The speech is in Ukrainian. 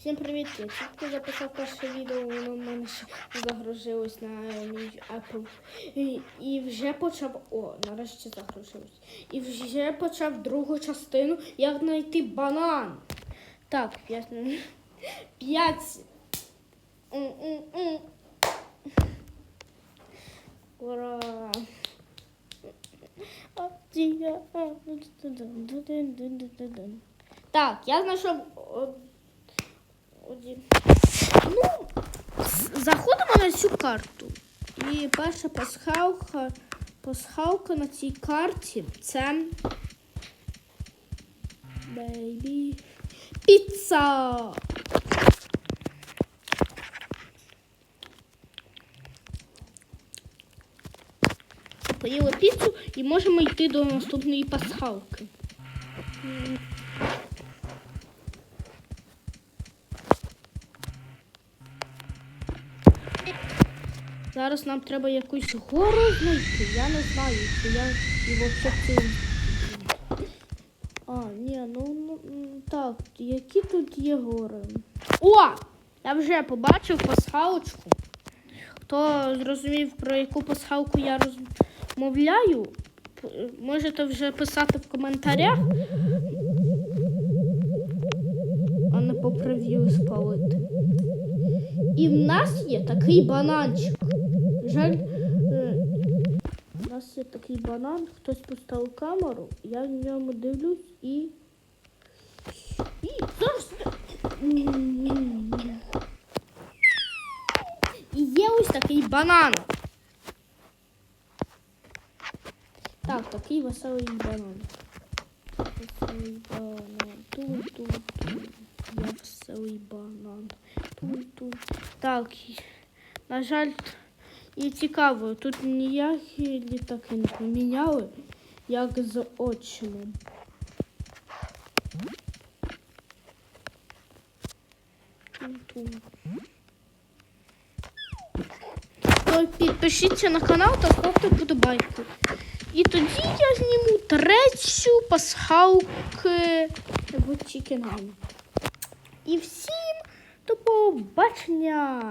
Всім привіт! Я тільки записав перше відео, воно в мене ще загрузилось на мій Apple. І, і вже почав. О, нарешті загрузилось. І вже почав другу частину, як знайти банан. Так, п'ять. П'ять. Ура! Так, я знайшов один. Ну, заходимо на цю карту. І перша пасхалка, пасхалка на цій карті це Бейбі. Піца. Поїли піцу і можемо йти до наступної пасхалки. Зараз нам треба якусь гору знайти. Я не знаю, чи я його цим. А, ні, ну, ну так, які тут є гори? О! Я вже побачив пасхалочку. Хто зрозумів, про яку пасхалку я розмовляю, можете вже писати в коментарях. А не по спалити. І в нас є такий бананчик. Жаль, е, у нас є такий банан, хтось поставив камеру, я в ньому дивлюсь і. І. І є ось такий банан. Так, такий веселий банан. Веселий банан. Тут-тут. Я веселий банан. Тут-тут. Так, на жаль, і цікаво, тут ніякі літаки не поміняли, як з. То Підпишіться на канал та ставте вподобайку. І тоді я зніму третю пасхалки в Чікенгам. І всім до побачення!